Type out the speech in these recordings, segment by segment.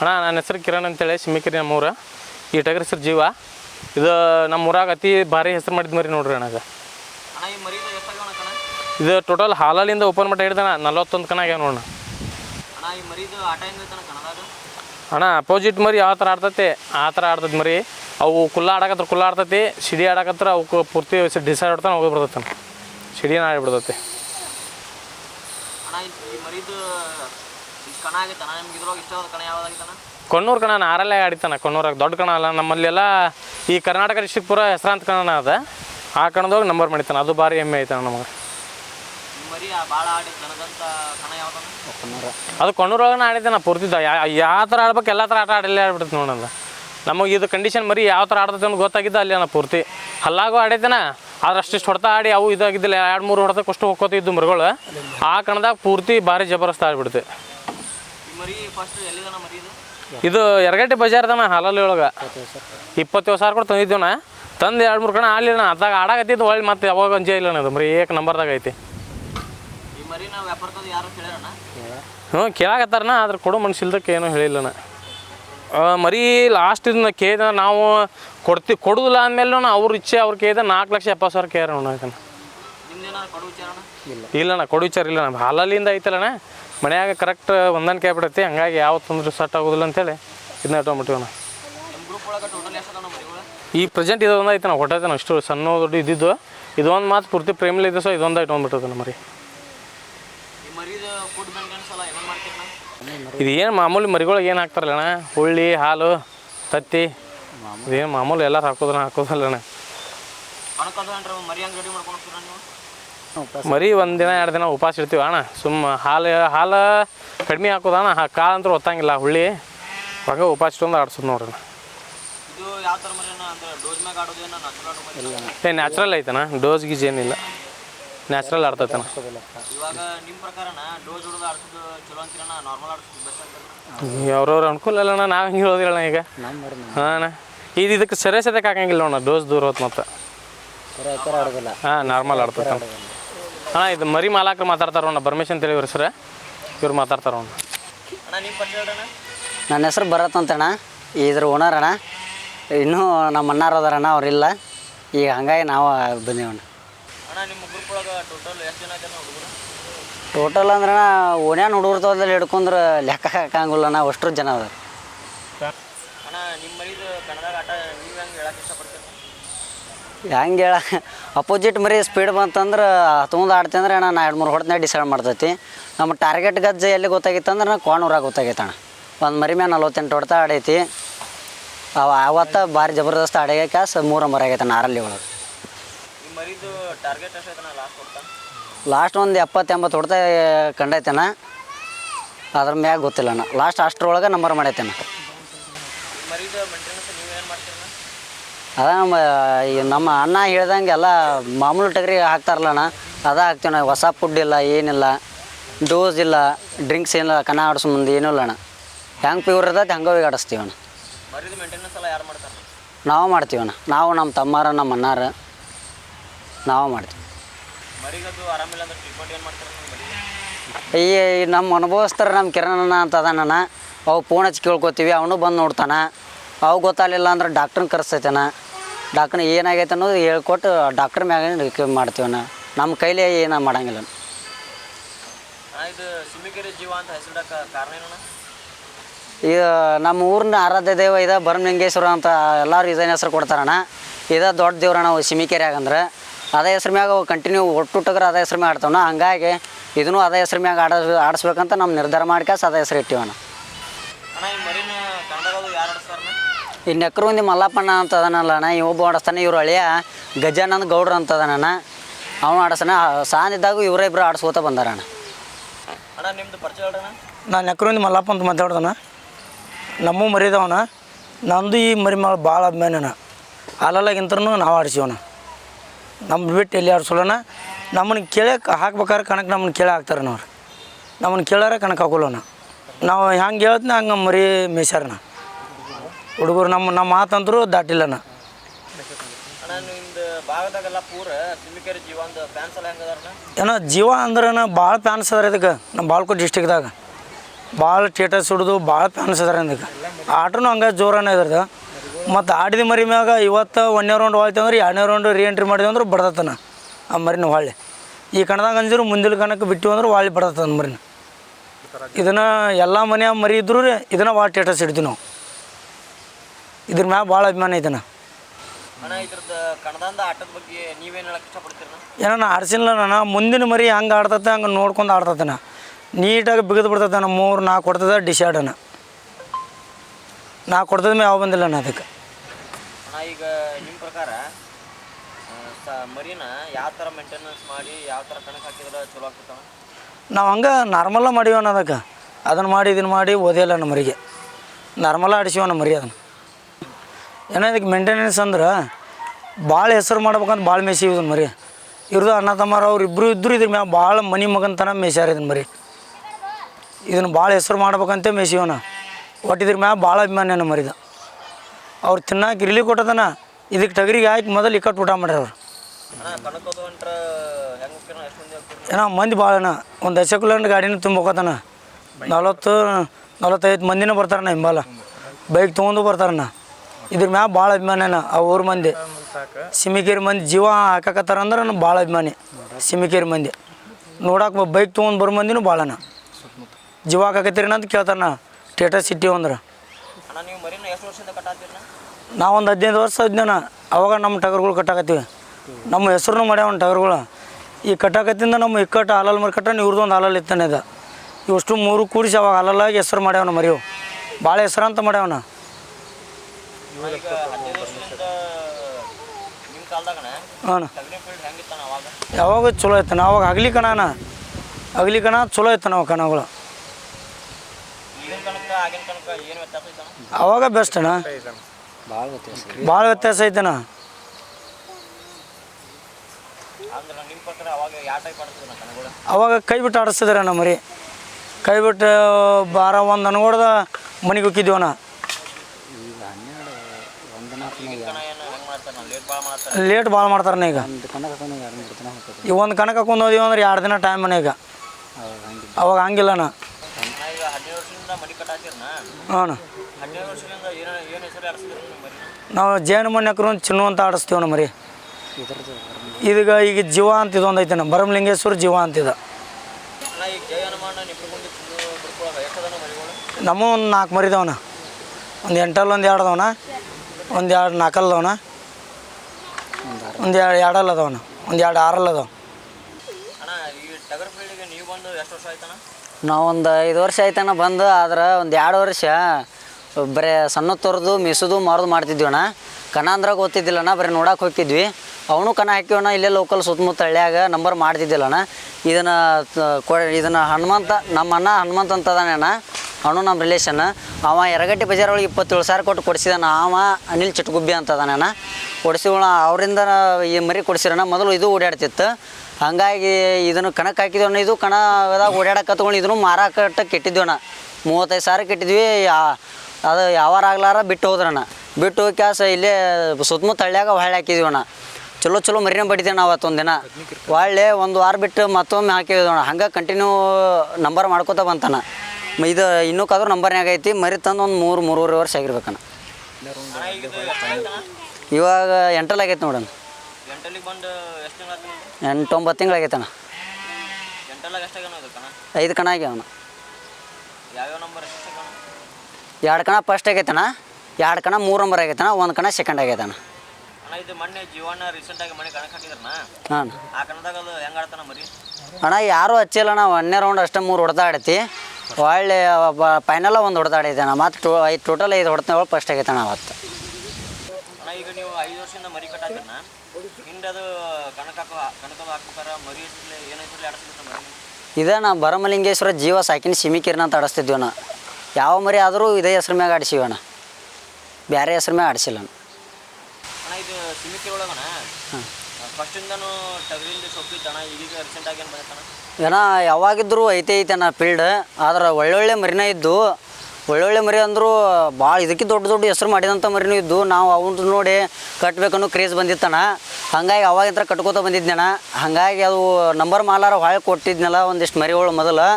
ಅಣ್ಣ ನನ್ನ ಹೆಸರು ಕಿರಣ್ ಅಂತೇಳಿ ಸಿಮ್ಮಿಕಿರಿ ನಮ್ಮೂರ. ಈ ಟಗರ್ ಹೆಸರು ಜೀವ. ಇದು ನಮ್ಮ ಊರಾಗ ಅತಿ ಭಾರಿ ಹೆಸರು ಮಾಡಿದ ಮರಿ ನೋಡ್ರಿ ಅಣ್ಣಗ ಅಣ್ಣ ಇದು ಟೋಟಲ್ ಹಾಲಲ್ಲಿಂದ ಓಪನ್ ಮಟ್ಟ ಹಿಡ್ದಣ ನಲ್ವತ್ತೊಂದು ಕಣ ಆಗ್ಯಾವ ನೋಡಣ ಅಣ್ಣ. ಅಪೋಸಿಟ್ ಮರಿ ಯಾವ ಥರ ಆಡ್ತೈತಿ ಆ ಥರ ಆಡ್ತೈತಿ ಮರಿ. ಅವು ಕುಲ್ಲ ಆಡಕತ್ರ ಕುಲ್ಲ ಆಡ್ತೈತಿ ಸಿಡಿ ಆಡಕತ್ರ ಅವಕ್ಕೆ ಪೂರ್ತಿ ಡಿಸೈಡ್ ಆಡ್ತಾನೆ ಹೋಗಿ ಬಿಡ್ತೈತೆ. ಸಿಡಿನ ಆಡಿಬಿಡ್ತೈತಿ ಕಣ ಆಗೈತಣ್ಣ ನಿಮ್ಗೆ ಇದ್ರೊಳಗೆ ಇಷ್ಟವಾದ ಕಣ ನಾನು ಕೊಣ್ಣೂರು ಕಣ ಆರಲ್ಲೇ ಆಡಿತಾನೆ ಕೊಣ್ಣೂರಾಗ ದೊಡ್ಡ ಕಣ ಅಲ್ಲ ನಮ್ಮಲ್ಲೆಲ್ಲ ಈ ಕರ್ನಾಟಕ ಡಿಸ್ಟಿಕ್ ಪೂರ ಹೆಸರಾಂತ ಕಣ ಅದ. ಆ ಕಣದೋಗಿ ನಂಬರ್ ಮಾಡಿತಾನೆ ಅದು ಭಾರಿ ಹೆಮ್ಮೆ ಐತಾನ ನಮಗೆ. ಅದು ಮರಿ ಭಾಳ ಆಡಿ ನನಗಂತ ಕಣ ಯಾವ್ದಣ್ಣ ಅದು ಕೊಣ್ಣೂರೊಳಗೆ ಆಡಿದ್ದಾನ ಪೂರ್ತಿ ಯಾವ ಥರ ಆಡ್ಬೇಕು ಎಲ್ಲ ಥರ ಆಟ ಆಡಲ್ಲೇ ಆಡ್ಬಿಡ್ತು ನೋಡಲ್ಲ ನಮಗೆ ಇದು ಕಂಡೀಷನ್ ಮರಿ ಯಾವ ಥರ ಆಡ್ತೈತೆ ಅಂತ ಗೊತ್ತಾಗಿದ್ದ ಅಲ್ಲಿ ನಾನು ಪೂರ್ತಿ. ಹಲ್ಲಾಗೂ ಆಡೈತನ ಆದ್ರೆ ಅಷ್ಟಿಷ್ಟು ಹೊಡೆತ ಆಡಿ ಅವು ಇದಾಗಿದ್ದಿಲ್ಲ ಎರಡು ಮೂರು ಹೊಡೆತ ಅಷ್ಟು ಹೋಗ್ಕೋತಿದ್ದು ಮೃಗಗಳು ಆ ಕಣದಾಗ ಪೂರ್ತಿ ಭಾರಿ ಜಬರ್ದಸ್ತ್ ಆಡ್ಬಿಡ್ತೆ ಈ ಮರಿ ಫಸ್ಟ್ ಎಲ್ಲಿದಣ್ಣ ಮರಿ ಇದು? ಎರಗಟ್ಟಿ ಬಜಾರ್ದನ ಹಾಲಲ್ಲಿ ಒಳಗೆ. ಇಪ್ಪತ್ತೇಳು ಸಾವಿರ ಕೊಟ್ಟು ನಾ ತಂದು ಎರಡು ಮೂರು ಕಣ ಆಡ್ಲಿಲ್ಲ ಅದಾಗ ಆಡಾಗತ್ತಿದ್ದು ಒಳ್ಳೆ ಮತ್ತೆ ಯಾವಾಗ ಅಂಜೆ ಇಲ್ಲ ಅದು ಮರಿ ಏಕ ನಂಬರ್ದಾಗ ಐತಿ. ಹ್ಞೂ ಕೇಳಾಕತ್ತಾರನ ಆದ್ರೆ ಕೊಡೋ ಮನ್ಸಿಲ್ದಕ್ಕೆ ಏನೂ ಹೇಳಿಲ್ಲಣ್ಣ ಆ, ಮರಿ ಲಾಸ್ಟ್ ಇದನ್ನ ಕೇದ ನಾವು ಕೊಡ್ತಿ ಕೊಡುದಿಲ್ಲ ಅಂದಮೇಲೆ ಅವ್ರ ಇಚ್ಛೆ ಅವ್ರು ಕೇದ ನಾಲ್ಕು ಲಕ್ಷ ಎಪ್ಪತ್ತು ಸಾವಿರ ಕೇಳ ನೋಡ ಇಲ್ಲ ಕೊಡು ಇಲ್ಲಣ್ಣ ಕೊಡು ವಿಚಾರ ಇಲ್ಲಣ್ಣ ಹಾಲಲ್ಲಿಂದ ಐತಲ್ಲಣ್ಣ ಮನ್ಯಾಗ ಕರೆಕ್ಟ್ ಹೊಂದಾಣಿಕೆ ಆಗ್ಬಿಡೈತಿ, ಹಂಗಾಗಿ ಯಾವ ತೊಂದ್ರೆ ಸಟ್ ಆಗೋದಿಲ್ಲ ಅಂತೇಳಿ ಇದನ್ನ ಮರಿಗಳು ಈ ಪ್ರೆಸೆಂಟ್ ಇದೊಂದು ಐತೆ ನಾವು ಹೊಟ್ಟೈತೆ ಇಷ್ಟು ಸಣ್ಣ ದೊಡ್ಡ ಇದ್ದಿದ್ದು. ಇದೊಂದು ಮಾತು ಪೂರ್ತಿ ಪ್ರೇಮಲ್ಲಿ ಇದೆ ಸೊ ಇದೊಂದು ಇಟ್ಕೊಂಡ್ಬಿಟ್ಟದ ಮರಿ. ಇದು ಏನು ಮಾಮೂಲಿ ಮರಿಗಳಿಗೆ ಏನು ಹಾಕ್ತಾರಲ್ಲಣ್ಣ ಹುಳ್ಳಿ, ಹಾಲು, ತತ್ತಿ, ಇದೇನು ಮಾಮೂಲಿ ಎಲ್ಲ ಹಾಕೋದನ್ನ ಹಾಕೋದಲ್ಲ ಅಣ್ಣ. ಕಣಕ್ಕದು ಅಂದ್ರೆ ಮರಿ ಹಂಗೆ ರೆಡಿ ಮಾಡ್ಕೊಂಡು ಹೋಗ್ತೀರ ನೀವು ಮರಿ ಒಂದು ದಿನ ಎರಡು ದಿನ ಉಪವಾಸ ಇರ್ತೀವಿ ಅಣ್ಣ. ಸುಮ್ಮ ಹಾಲು ಹಾಲು ಕಡಿಮೆ ಹಾಕೋದಣ್ಣ ಹಾ ಕಾಳು ಅಂತೂ ಒತ್ತಂಗಿಲ್ಲ ಹುಳ್ಳಿ ಹಂಗೆ ಉಪವಾಸ ಇಟ್ಕೊಂಡು ಆಡ್ಸೋದು ನೋಡ್ರಿ ಏ ನ್ಯಾಚುರಲ್ ಐತಣ್ಣ. ಡೋಸ್ ಗೀಜ್ ಏನಿಲ್ಲ. ನ್ಯಾಚುರಲ್ ಅಂತೀರಣ್ಣ ಅವ್ರವ್ರ ಅನುಕೂಲ ಅಲ್ಲಣ್ಣ ನಾವು ಹಿಂಗೆ ಹೇಳೋದಿಲ್ಲಣ್ಣ ಈಗ. ಹಾಂ ಇದು ಇದಕ್ಕೆ ಸರಿಯಾಗಿ ಸದ್ಯಕ್ಕೆ ಹಾಕಂಗಿಲ್ಲ ಅಣ್ಣ. ಡೋಸ್ ದೂರ ಹೋತ್ ಮತ್ತೆ. ಹಾಂ ನಾರ್ಮಲ್ ಆಡ್ತೈತೆ ಅಣ್ಣ ಇದು ಮರಿ ಮಾಲಾಕ್ರ ಮಾತಾಡ್ತಾರ ಅಣ್ಣ. ಪರ್ಮಿಷನ್ ತಿಳಿವ್ರಿ ಸರ್. ಇವ್ರು ಮಾತಾಡ್ತಾರ ನನ್ನ ಹೆಸರು ಭರತ್ ಅಂತಣ್ಣ. ಇದ್ರ ಓನರ್ ಅಣ್ಣ. ಇನ್ನೂ ನಮ್ಮ ಅಣ್ಣಾರು ಅದಾರಣ್ಣ ಅವ್ರಿಲ್ಲ ಈಗ ಹಂಗಾಗಿ ನಾವು ಬಂದೀವಣ್ಣ ಅಣ್ಣ. ನಿಮ್ಮ ಗ್ರೂಪ್ ಟೋಟಲ್ ಅಂದ್ರೆ ಜನ ಆಗ್ಯಾರ ಹುಡುಗರು? ಟೋಟಲ್ ಅಂದ್ರೆ ಓಣ್ಯಾನ ಹುಡುಗರ್ತದಲ್ಲಿ ಹಿಡ್ಕೊಂಡ್ರೆ ಲೆಕ್ಕ ಹಾಕಂಗಿಲ್ಲ ಅಣ್ಣ ಅಷ್ಟು ಜನ ಅದಾರ ಅಣ್ಣ ನಿಮ್ಮ ಮರಿದು ಕನ್ನಡದಾಗ ಆಟ ನೀವು ಹೆಂಗೆ ಹೇಳ? ಅಪೋಸಿಟ್ ಮರಿ ಸ್ಪೀಡ್ ಬಂತಂದ್ರೆ ತುಂಬ ಆಡ್ತಂದ್ರೆ ಅಣ್ಣ ನಾ ಎರಡು ಮೂರು ಹೊಡೆದ್ನೇ ಡಿಸೈಡ್ ಮಾಡ್ತೈತಿ. ನಮ್ಮ ಟಾರ್ಗೆಟ್ ಗಜ್ಜೆ ಎಲ್ಲಿ ಗೊತ್ತಾಗಿತ್ತಂದ್ರೆ ನಾನು ಕೋಣೂರಾಗ ಗೊತ್ತಾಗೈತಣ ಅಣ್ಣ ಒಂದು ಮರಿ ಮ್ಯಾಲ ನಲ್ವತ್ತೆಂಟು ಹೊಡೆತ ಆಡೈತಿ. ಅವ ಅವತ್ತ ಭಾರಿ ಜಬರ್ದಸ್ತ್ ಅಡಿಗೆ ಕ್ಯಾಸ್ ಮೂರು ನಂಬರ್ ಆಗೈತೆ ನಾರಲ್ಲಿ ಆರಲ್ಲಿ ಒಳಗೆ. ಲಾಸ್ಟ್ ಒಂದು ಎಪ್ಪತ್ತೆಂಬತ್ತು ಹೊಡ್ತಾ ಕಂಡೈತೆನ ಅದ್ರ ಮ್ಯಾಗ ಗೊತ್ತಿಲ್ಲಣ್ಣ. ಲಾಸ್ಟ್ ಅಷ್ಟರೊಳಗೆ ನಂಬರ್ ಮಾಡೈತೆನ ನಿಮ್ಮ ಮರಿದು ಮೇಂಟೆನೆನ್ಸ್ ನೀವು ಏನು ಮಾಡ್ತೀರಣ್ಣ ಅದ ನಮ್ಮ ಈ ನಮ್ಮ ಅಣ್ಣ ಹೇಳ್ದಂಗೆ ಎಲ್ಲ ಮಾಮೂಲು ಟಗರಿ ಹಾಕ್ತಾರಲ್ಲಣ್ಣ. ಅದ ಹಾಕ್ತೀವಿ ನಾವು ಹೊಸ ಫುಡ್ ಇಲ್ಲ ಏನಿಲ್ಲ. ಡೋಸ್ ಇಲ್ಲ ಡ್ರಿಂಕ್ಸ್ ಏನಿಲ್ಲ ಕಣ ಆಡಿಸೋ ಮುಂದೆ ಏನೂ ಇಲ್ಲ ಅಣ್ಣ. ಹೆಂಗೆ ಪ್ಯೂರ್ ಇರ್ತೈತೆ ಹಂಗೆ ಹೋಗಿ ಆಡಿಸ್ತೀವಿ ಅಣ್ಣ ನಾವು ಮಾಡ್ತೀವಿ ಯಾರು ಮಾಡ್ತಾರೆ? ನಾವು ಮಾಡ್ತೀವಣ್ಣ. ನಾವು ನಮ್ಮ ತಮ್ಮಾರ ನಮ್ಮ ಅಣ್ಣಾರ ನಾವು ಮಾಡ್ತೀವಿ. ಈ ನಮ್ಮ ಅನುಭವಸ್ಥರ ನಮ್ಮ ಕಿರಣಣ್ಣ ಅಂತ ಅದಾನಣ್ಣ. ಅವು ಫೋನ್ ಹಚ್ಚಿ ಕೇಳ್ಕೊತೀವಿ ಅವನು ಬಂದು ನೋಡ್ತಾನ. ಅವು ಗೊತ್ತಾಗಲಿಲ್ಲ ಅಂದ್ರೆ ಡಾಕ್ಟ್ರನ್ನ ಕರೆಸ್ತೈತನ. ಡಾಕ್ಟ್ರ್ ಏನಾಗೈತೆ ಅನ್ನೋದು ಹೇಳ್ಕೊಟ್ಟು ಡಾಕ್ಟ್ರ್ ಮ್ಯಾಗ ಮಾಡ್ತೀವಣ್ಣ ನಮ್ಮ ಕೈಲೇ ಏನು ಮಾಡಂಗಿಲ್ಲ. ಈಗ ನಮ್ಮ ಊರಿನ ಆರಾಧ್ಯ ದೇವ ಇದ ಭರಮಲಿಂಗೇಶ್ವರ ಅಂತ ಎಲ್ಲರೂ ಇದನ್ನ ಹೆಸರು ಕೊಡ್ತಾರಣ್ಣ. ಇದ ದೊಡ್ಡ ದೇವ್ರಣ್ಣ ಅವು ಸಿಮಿಕೆರೆಯಾಗಂದ್ರೆ ಅದೇ ಹೆಸ್ರು ಮ್ಯಾಗ ಅವು ಕಂಟಿನ್ಯೂ ಒಟ್ಟು ಟಗರ ಅದೇ ಹೆಸ್ರ ಮ್ಯಾಗ ಆಡ್ತಾವಣ್ಣ. ಹಂಗಾಗಿ ಇದನ್ನು ಅದೇ ಹೆಸ್ರು ಮ್ಯಾಗ ಆಡ ಆಡಿಸ್ಬೇಕಂತ ನಮ್ಮ ನಿರ್ಧಾರ ಮಾಡ್ಕಾಸ್ ಅದೇ ಹೆಸ್ರು ಇಟ್ಟಿವಣ್ಣ ಅಣ್ಣ ಈ ಮರಿನ ಕನ್ನಡದಾಗ ಯಾರು ಆಡಿಸ್ತಾರಣ್ಣ ಈ ನೆಕ್ರೂಂದಿ ಮಲ್ಲಪ್ಪಣ್ಣ ಅಂತ ಅದಾನಲ್ಲ ಅಣ್ಣ ಇವ ಒಬ್ಬ ಆಡಿಸ್ತಾನೆ ಇವ್ರ ಅಳಿಯ ಗಜಾನಂದ ಗೌಡ್ರ ಅಂತ ಅದಾನಣ್ಣ ಅವನು ಆಡಿಸ್ತಾನೆ ಸಾನಿದ್ದಾಗ ಇವರೇ ಇಬ್ಬರು ಆಡಿಸ್ಕೋತ ಬಂದಾರ ಅಣ್ಣ. ನಿಮ್ದು ಪರಿಚಯ ಹೇಳ್ರಣ್ಣ ನಾನು ನೆಕ್ರೂಂದಿ ಮಲ್ಲಪ್ಪ ಅಂತ ಮಾತಾಡ್ದಣ ನಮ್ಮ ಮರಿದವನ ನಂದು ಈ ಮರಿ ಮಗಳು ಭಾಳ ಅಭಿಮಾನನ ಅಲ್ಲಲ್ಲಾಗಿಂತರೂ ನಾವು ಆಡಿಸೀವಣ ನಮ್ಮ ಬಿಟ್ಟು ಎಲ್ಲಿ ಆಡಿಸೋಣ ನಮ್ಮನ್ನ ಕೇಳಕ್ಕೆ ಹಾಕ್ಬೇಕಾದ್ರೆ ಕಣಕ್ಕೆ ನಮ್ಮನ್ನ ಕೇಳಿ ಹಾಕ್ತಾರೆ ಅವ್ರು. ನಮ್ಮನ್ನು ಕೇಳಾರ ಕಣಕ್ಕೆ ಹಾಕೋಲ್ಲನ ನಾವು ಹೆಂಗೆ ಹೇಳ್ತೀನಿ ಹಂಗೆ ಮರಿ ಮೇಯ್ಸಾರನ ಹುಡುಗರು ನಮ್ಮ ನಮ್ಮ ಮಾತಂತರೂ ದಾಟಿಲ್ಲನ. ಏನೋ ಜೀವ ಅಂದ್ರೆ ಭಾಳ ಫ್ಯಾನ್ಸ್ ಅದಾರ ಇದಕ್ಕೆ ನಮ್ಮ ಬಾಳ್ಕೋ ಡಿಸ್ಟಿಕ್ದಾಗ ಭಾಳ ಸ್ಟೇಟಸ್ ಹಿಡಿದು ಭಾಳ ಫ್ಯಾನ್ಸ್ ಅದಾರ ಇದಕ್ಕೆ. ಆಟನೂ ಹಂಗೆ ಜೋರನ ಇದ್ರದ. ಮತ್ತು ಆಡಿದ ಮರಿ ಮ್ಯಾಗ ಇವತ್ತು ಒಂದನೇ ರೌಂಡ್ ಹೋಯ್ತು ಅಂದ್ರೆ ಎರಡನೇ ರೌಂಡ್ ರೀ ಎಂಟ್ರಿ ಮಾಡಿದ್ವಿ ಅಂದ್ರೆ ಬಡ್ದತನ ಆ ಮರಿನ ಹೊಳ್ಳಿ. ಈ ಕಣದಾಗ ಅಂಜಿರು ಮುಂದಿನ ಕಣಕ್ಕೆ ಬಿಟ್ಟು ಅಂದ್ರೆ ಹೊಳ್ಳಿ ಬಡ್ದತನ ಮರಿನ. ಇದನ್ನು ಎಲ್ಲ ಮನೆಯ ಮರಿ ಇದ್ರೂ ಇದನ್ನು ಭಾಳ ಸ್ಟೇಟಸ್ ಹಿಡ್ತೀವಿ ನಾವು. ಇದ್ರ ಮ್ಯಾಗ ಭಾಳ ಅಭಿಮಾನ ಇದನ್ನ ಅಣ್ಣ ಇದ್ರದ್ದು ಕಣದಂದ ಆಟದ ಬಗ್ಗೆ ನೀವೇನು ಹೇಳಕ್ ಇಷ್ಟಪಡ್ತೀರಣ್ಣ? ಏನೋ ನಾ ಆಡ್ಸಿಲ್ಲ ನಾನು ಮುಂದಿನ ಮರಿ ಹಂಗೆ ಆಡ್ತತೆ ಹಂಗೆ ನೋಡ್ಕೊಂಡು ಆಡ್ತತನ ನೀಟಾಗಿ ಬಿಗಿದು ನಾನು ಮೂರು ನಾಲ್ಕು ಕೊಡ್ತದೆ ಡಿಶಾರ್ಡನ ನಾ. ಕೊಡ್ತದ ಯಾವ ಬಂದಿಲ್ಲ ನಾನು ಅದಕ್ಕೆ. ಈಗ ನಿಮ್ಮ ಪ್ರಕಾರ ಮರಿನ ಯಾವ ಥರ ಮೇಂಟೆನೆನ್ಸ್ ಮಾಡಿ ಯಾವ ಥರ ಕಣಕ್ಕೆ ಹಾಕಿದ್ರೆ ಚಲೋ ಆಗ್ತದೆ ನಾವು ಹಂಗೆ ನಾರ್ಮಲ್ಲ ಮಾಡಿವನ ಅದಕ್ಕೆ. ಅದನ್ನು ಮಾಡಿ ಇದನ್ನು ಮಾಡಿ ಓದಿಲ್ಲ ನಮ್ಮ ಮರಿಗೆ. ನಾರ್ಮಲ್ಲ ನಮ್ಮ ಮರಿ ಅದನ್ನು. ಏನೋ ಇದಕ್ಕೆ ಮೇಂಟೆನೆನ್ಸ್ ಅಂದ್ರೆ ಭಾಳ ಹೆಸರು ಮಾಡ್ಬೇಕಂತ ಭಾಳ ಮೇಸಿ ಇದನ್ನು ಮರಿ. ಇವ್ರದ್ದು ಅಣ್ಣ ತಮ್ಮರು ಅವ್ರು ಇಬ್ಬರು ಇದ್ದರು ಇದ್ರ ಮ್ಯಾಗ ಭಾಳ ಮನಿ ಮಗಂತನ ಮೇಸ್ಯಾರ ಇದನ್ನು ಮರಿ. ಇದನ್ನು ಭಾಳ ಹೆಸರು ಮಾಡ್ಬೇಕಂತ ಮೇಸಿವನ ಒಟ್ಟು ಇದ್ರ ಮ್ಯಾಲ ಭಾಳ ಅಭಿಮಾನ ನಮ್ಮ ಮರಿದ. ಅವ್ರು ತಿನ್ನಕ್ಕೆ ಇರ್ಲಿ ಕೊಟ್ಟದನ ಇದಕ್ಕೆ ಟಗರಿಗೆ ಹಾಕಿ ಮೊದಲು ಇಕ್ಕಟ್ಟು ಊಟ ಮಾಡ್ಯಾರ ಅವ್ರು. ಏನೋ ಮಂದಿ ಭಾಳನ ಒಂದು ದಶಕುಲಂಡ್ ಗಾಡಿನ ತುಂಬೋಕತನ. ನಲವತ್ತು, ನಲವತ್ತೈದು ಮಂದಿನೂ ಬರ್ತಾರಣ್ಣ ಹಿಂಬಾಲ. ಬೈಕ್ ತೊಗೊಂಡು ಬರ್ತಾರಣ್ಣ. ಇದ್ರ ಮ್ಯಾಗ ಭಾಳ ಅಭಿಮಾನಿ ಆ ಊರ ಮಂದಿ. ಸಿಮಿಕೇರಿ ಮಂದಿ ಜೀವ ಹಾಕಕತ್ತಾರ ಅಂದ್ರೆ ನಾನು ಭಾಳ ಅಭಿಮಾನಿ ಸಿಮಿಕೇರಿ ಮಂದಿ. ನೋಡಕ್ಕೆ ಬೈಕ್ ತೊಗೊಂಡು ಬರೋ ಮಂದಿನೂ ಭಾಳನ ಜೀವ ಹಾಕಕತ್ತೀರಿ ಅಂತ ಕೇಳ್ತಾನ ಟೇಟಸ್ ಇಟ್ಟಿವಿ ಅಂದ್ರೆ ನೀವು ನಾವೊಂದು ಹದಿನೈದು ವರ್ಷ ಇದ್ದೇನ ಅವಾಗ ನಮ್ಮ ಟಗರ್ಗಳು ಕಟ್ಟಾಕತ್ತೀವಿ. ನಮ್ಮ ಹೆಸ್ರು ಮಾಡ್ಯಾವ ಟಗರ್ಗಳು. ಈ ಕಟ್ಟಾಕತ್ತಿಂದ ನಮ್ಮ ಇಕ್ಕಟ್ಟು ಹಾಲಲ್ ಮರಿ ಕಟ್ಟ ಇವ್ರದ್ದೊಂದು ಹಾಲಲ್ಲಿ ಇತ್ತಾನೆ ಇದು. ಇವಷ್ಟು ಮೂರು ಕೂಡಿಸಿ ಅವಾಗ ಹಾಲಲ್ಲಾಗಿ ಹೆಸ್ರು ಮಾಡ್ಯಾವನ ಮರಿವು ಭಾಳ ಹೆಸ್ರು ಅಂತ ಮಾಡ್ಯಾವನ ಅಣ್ಣ, ಈಗ ಹದಿನೈದು ವರ್ಷದಿಂದ ನಿಮ್ಮ ಕಾಲದಾಗಣ ಹಾಂ. ಯಾವಾಗ ಚಲೋ ಐತನ ಅವಾಗ ಹಗಲಿ ಕಣನ ಹಗಲಿ ಕಣ ಚಲೋ ಐತನ ಅವ ಕಣಗಳು. ಅವಾಗ ಬೆಸ್ಟ್ ಅಣ್ಣ. ಭಾಳ ವ್ಯತ್ಯಾಸ ಐತನ ಅವಾಗ ಕೈ ಬಿಟ್ಟು ಆಡಿಸ್ತಿದಾರೆ ನಮ್ಮ ಮರಿ. ಕೈ ಬಿಟ್ಟು ಬಾರ ಒಂದು ಅನ್ಗೋಡ್ದ ಮನೆಗೆ ಹೋಗಿದ್ದೀವನ ಈಗಿನ ಕಣ ಏನು ಹೆಂಗೆ ಮಾಡ್ತಾರೆ ನಾವು ಲೇಟ್ ಭಾಳ ಮಾಡ್ತಾರನ ಈಗ. ಈ ಒಂದು ಕಣಕ್ಕೆ ಹಾಕೊಂಡು ಹೋದಿವಿ ಅಂದ್ರೆ ಎರಡು ದಿನ ಟೈಮ್ ಮನೆ ಈಗ. ಅವಾಗ ಹಂಗಿಲ್ಲಣ್ಣ ಕಟ್ಟಾತಿರಣ್ಣ ಹಾಂ ನಿಮ್ಮ ನಾವು ಜೇನು ಮನ್ಯಕರು ಚಿನ್ನು ಅಂತ ಆಡಿಸ್ತೀವಣ್ಣ ಮರಿ. ಇದೀಗ ಈಗ ಜೀವ ಅಂತ ಇದೊಂದು ಐತೆ ಭರಮಲಿಂಗೇಶ್ವರ ಜೀವ ಅಂತಿದ ನಮ್ಮ ಒಂದು ನಾಲ್ಕು ಮರಿದವನ. ಒಂದು ಎಂಟಲ್ಲಿ ಒಂದು ಎರಡು ಅದಾವನ ಒಂದು ಎರಡು ನಾಲ್ಕಲ್ ಅದಾವಣ ಒಂದು ಎರಡು ಎರಡಲ್ಲ ಅದಾವನ ಒಂದು ಎರಡು ಆರಲ್ಲಿ ಅದಾವ? ಅಣ್ಣ ಈ ನೀವು ಬಂದು ಎಷ್ಟು ವರ್ಷ ಆಯ್ತಣ್ಣ? ನಾವೊಂದು ಐದು ವರ್ಷ ಆಯ್ತಣ್ಣ ಬಂದು ಆದ್ರೆ ಒಂದು ಎರಡು ವರ್ಷ ಬರೀ ಸಣ್ಣ ತೊರೆದು ಮಿಸುದು ಮಾರೋದು ಮಾಡ್ತಿದ್ವಿ ಅಣ್ಣ. ಕಣ ಅಂದ್ರೆ ಗೊತ್ತಿದ್ದಿಲ್ಲಣ್ಣ ಬರೀ ನೋಡಕ್ಕೆ ಹೋಗ್ತಿದ್ವಿ. ಅವನು ಕಣ ಹಾಕಿವಣ್ಣ ಇಲ್ಲೇ ಲೋಕಲ್ ಸುತ್ತಮುತ್ತ ಹಳ್ಳಿಯಾಗ ನಂಬರ್ ಮಾಡ್ತಿದ್ದಿಲ್ಲಣ್ಣ ಇದನ್ನು ಕೊ ಇದನ್ನು ಹನುಮಂತ ನಮ್ಮ ಅಣ್ಣ ಹನುಮಂತ ಅಂತ ಅದಾನೆ ಅಣ್ಣ. ಅವನು ನಮ್ಮ ರಿಲೇಷನ್ ಅವ ಎರಗಟ್ಟಿ ಬಜಾರ್ ಒಳಗೆ ಇಪ್ಪತ್ತೇಳು ಸಾವಿರ ಕೊಟ್ಟು ಕೊಡಿಸಿದಾನ. ಅವ ಅನಿಲ್ ಚಿಟ್ಗುಬ್ಬಿ ಅಂತ ಅದಾನ ಕೊಡಿಸಿವಣ ಅವರಿಂದ ಈ ಮರಿ ಕೊಡಿಸಿರೋಣ ಮೊದಲು ಇದು ಓಡಾಡ್ತಿತ್ತು. ಹಂಗಾಗಿ ಇದನ್ನು ಕಣಕ್ಕೆ ಹಾಕಿದ್ವಣ್ಣ ಇದು ಕಣದಾಗ ಓಡಾಡಕ್ಕೆ ಕತ್ಕೊಂಡು ಇದನ್ನು ಮಾರಾಕಟ್ಟ ಕೆಟ್ಟಿದ್ವಣ್ಣ ಮೂವತ್ತೈದು ಸಾವಿರ ಕೆಟ್ಟಿದ್ವಿ ಅದು ಯಾವಾರ ಆಗ್ಲಾರ ಬಿಟ್ಟು ಹೋದ್ರಣ್ಣ ಬಿಟ್ಟು ಹೋಗಿ ಕ್ಯಾಸ ಇಲ್ಲೇ ಸುತ್ತಮುತ್ತ ಹಳ್ಳ್ಯಾಗ ಹೊಳ್ಳಿ ಹಾಕಿದ್ವಣ್ಣ ಚಲೋ ಚಲೋ ಮರಿನ ಬಡಿದೇಣ ಅವತ್ತೊಂದು ದಿನ. ಹೊಳ್ಳೆ ಒಂದು ವಾರ ಬಿಟ್ಟು ಮತ್ತೊಮ್ಮೆ ಹಾಕಿದ್ವಣ್ಣ ಹಂಗೆ ಕಂಟಿನ್ಯೂ ನಂಬರ್ ಮಾಡ್ಕೋತ ಬಂತಣ್ಣ ಇದು ಇನ್ನೂ ಕಾದ್ರೂ ನಂಬರ್ನಾಗ ಐತಿ ಮರಿ ತಂದು ಒಂದು ಮೂರು ಮೂರುವರೆ ವರ್ಷ ಆಗಿರ್ಬೇಕಣ್ಣ. ಇವಾಗ ಎಂಟಲ್ಲಿ ಆಗೈತೆ ನೋಡಣ್ಣ. ಎಂಟೊಂಬತ್ತು ಬಂದು ಎಷ್ಟು ತಿಂಗಳು ಆಯ್ತು ನಿಮ್ದು? ಎಂಟು ಒಂಬತ್ತು ತಿಂಗಳು ಆಗೈತಣ್ಣ. ಎಂಟಲ್ಲಾಗ ಎಷ್ಟಾಗಣ ಇದು ಕಣ ಐದು ಕಣ ಆಗ್ಯಾವಣ್ಣ ಕಣ ಎರಡು ಕಣ ಫಸ್ಟ್ ಆಗೈತಣ್ಣ ಎರಡು ಕಣ ಮೂರು ನಂಬರ್ ಆಗೈತಣ್ಣ ಒಂದು ಕಣ ಸೆಕೆಂಡ್ ಆಗೈತಣ್ಣ. ಅಣ್ಣ. ಯಾರು ಹಚ್ಚಿಲ್ಲ ಅಣ್ಣ ಒಂದನೇ ರೌಂಡ್ ಅಷ್ಟೇ ಮೂರು ಆಡೈತಿ ಒಳ್ಳೆ ಫೈನಲ್ ಒಂದು ಹೊಡೆದಾಡಿದ್ದೆ ನಾ ಮತ್ತು ಟೋ ಐದು ಟೋಟಲ್ ಐದು ಹೊಡೆತ ಒಳಗೆ ಫಸ್ಟ್ ಆಗೈತಣ್ಣ ಅವತ್ತು. ಈಗ ನೀವು ಐದು ವರ್ಷದಿಂದ ಮರಿ ಹಿಂದೆ ಅದು ಕಣಕ್ಕೆ ಹಾಕೋ ಕಣಕದು ಹಾಕ್ಬೇಕಾರ ಮರಿ ಹೆಸರಲ್ಲಿ ಏನು ಹೆಸರಲ್ಲಿ ಆಡಿಸ್ತಿತ್ತು ಮರಿ? ಇದೇ ನಾ ಭರಮಲಿಂಗೇಶ್ವರ ಜೀವ ಸಾಕಿನ ಸಿಮಿಕಿರ್ನ ಅಂತ ಆಡಿಸ್ತಿದ್ವಿ ಅಣ್ಣ. ಯಾವ ಮರಿ ಆದರೂ ಇದೇ ಹೆಸ್ರ ಮ್ಯಾಗ ಆಡಿಸಿವಣ್ಣ ಬೇರೆ ಹೆಸ್ರ ಮ್ಯಾಗ ಆಡಿಸಿಲ್ಲ ಇದು ಸಿಮಿಕಿ ಒಳಗಣ? ಏನು ಯಾವಾಗಿದ್ರು ಐತೆ ಐತೆ ಅಣ್ಣ ಫೀಲ್ಡ್ ಆದ್ರೆ ಒಳ್ಳೊಳ್ಳೆ ಮರಿನ ಇದ್ದು, ಒಳ್ಳೊಳ್ಳೆ ಮರಿ ಅಂದರೂ ಭಾಳ ಇದಕ್ಕೆ ದೊಡ್ಡ ದೊಡ್ಡ ಹೆಸರು ಮಾಡಿದಂಥ ಮರಿನೂ ಇದ್ದು, ನಾವು ಅವನ್ನ ನೋಡಿ ಕಟ್ಬೇಕನ್ನೋ ಕ್ರೇಜ್ ಬಂದಿತ್ತಣ್ಣ. ಹಾಗಾಗಿ ಅವಾಗಿಂತ ಕಟ್ಕೋತ ಬಂದಿದ್ನಣ್ಣ ಹಾಗಾಗಿ ಅದು ನಂಬರ್ ಮಾಲಾರ ಹೊಳೆ ಕೊಟ್ಟಿದ್ನಲ್ಲ, ಒಂದಿಷ್ಟು ಮರಿಗಳು ಮೊದಲು.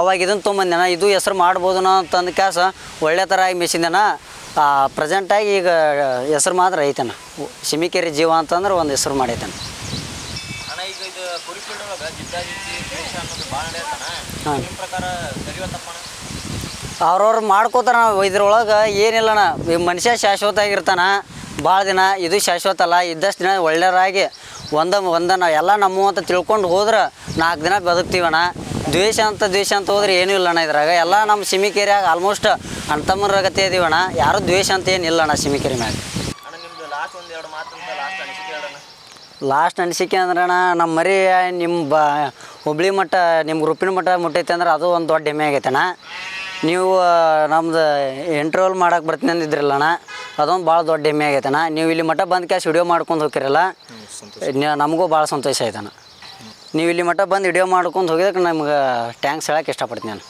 ಅವಾಗ ಇದನ್ನು ತೊಗೊಂಬಂದೆಣ್ಣ ಇದು ಹೆಸರು ಮಾಡ್ಬೋದು ಅಂತಂದು ಕ್ಯಾಸ ಒಳ್ಳೆ ಥರ ಆಗಿ ಮೆಸಿದೆಣ್ಣ ಪ್ರೆಸೆಂಟಾಗಿ ಈಗ ಹೆಸರು ಮಾತ್ರ ಐತನ. ಸಿಮಿಕೇರಿ ಜೀವ ಅಂತಂದ್ರೆ ಒಂದು ಹೆಸರು ಮಾಡೈತನ. ಹಾಂ. ಅವ್ರವ್ರು ಮಾಡ್ಕೋತಾರ ಇದ್ರೊಳಗೆ ಏನಿಲ್ಲಣ್ಣ ಈ ಮನುಷ್ಯ ಶಾಶ್ವತ ಆಗಿರ್ತಾನೆ ಭಾಳ ದಿನ ಇದು ಶಾಶ್ವತ ಅಲ್ಲ ಇದ್ದಷ್ಟು ದಿನ ಒಳ್ಳೆಯರಾಗಿ ಒಂದ ಒಂದನ ಎಲ್ಲ ನಮ್ಮ ಅಂತ ತಿಳ್ಕೊಂಡು ಹೋದ್ರೆ ನಾಲ್ಕು ದಿನ ಬದುಕ್ತೀವಣ್ಣ. ದ್ವೇಷ ಅಂತ ದ್ವೇಷ ಅಂತ ಹೋದ್ರೆ ಏನೂ ಇಲ್ಲಣ್ಣ ಇದ್ರಾಗ. ಎಲ್ಲ ನಮ್ಮ ಸಿಮಿಕೇರಿಯಾಗ ಆಲ್ಮೋಸ್ಟ್ ಅಣ್ಣ ಗತಿ ಅಣ್ಣ ಯಾರು ದ್ವೇಷ ಅಂತ ಏನು ಇಲ್ಲ ಅಣ್ಣ ಸಿಮಿಕೇರಿ ಮ್ಯಾಗ. ಲಾಸ್ಟ್ ಅನಿಸಿಕೆ ಅಂದ್ರೆ ಅಣ್ಣ ನಮ್ಮ ಮರಿ ನಿಮ್ಮ ಬ ಹುಬ್ಳಿ ಮಟ್ಟ ನಿಮ್ಮ ಗ್ರೂಪಿನ ಮಟ್ಟ ಮುಟ್ಟೈತೆ ಅಂದ್ರೆ ಅದು ಒಂದು ದೊಡ್ಡ ಹೆಮ್ಮೆ ಆಗೈತೆ ಅಣ್ಣ. ನೀವು ನಮ್ದು ಇಂಟರ್ವಲ್ ಮಾಡಕ್ಕೆ ಬರ್ತೀನಿ ಅಂದಿದ್ರಲ್ಲ ಅಣ್ಣ ಅದೊಂದು ಭಾಳ ದೊಡ್ಡ ಹೆಮ್ಮೆ ಆಗೈತೆ ಅಣ್ಣ. ನೀವು ಇಲ್ಲಿ ಮಟ್ಟ ಬಂದು ಕ್ಯಾಶ್ ವಿಡಿಯೋ ಮಾಡ್ಕೊಂಡು ಹೋಗಿರಲ್ಲ ನಮಗೂ ಭಾಳ ಸಂತೋಷ ಆಯ್ತು ಅಣ್ಣ ನೀವು ಇಲ್ಲಿ ಮಟ್ಟ ಬಂದು ವಿಡಿಯೋ ಮಾಡ್ಕೊಂಡು ಹೋಗಿದ್ದಕ್ಕೆ ನಮ್ಗೆ ಟ್ಯಾಂಕ್ಸ್ ಹೇಳಕ್ಕೆ ಇಷ್ಟಪಡ್ತೀನಿ ನಾನು.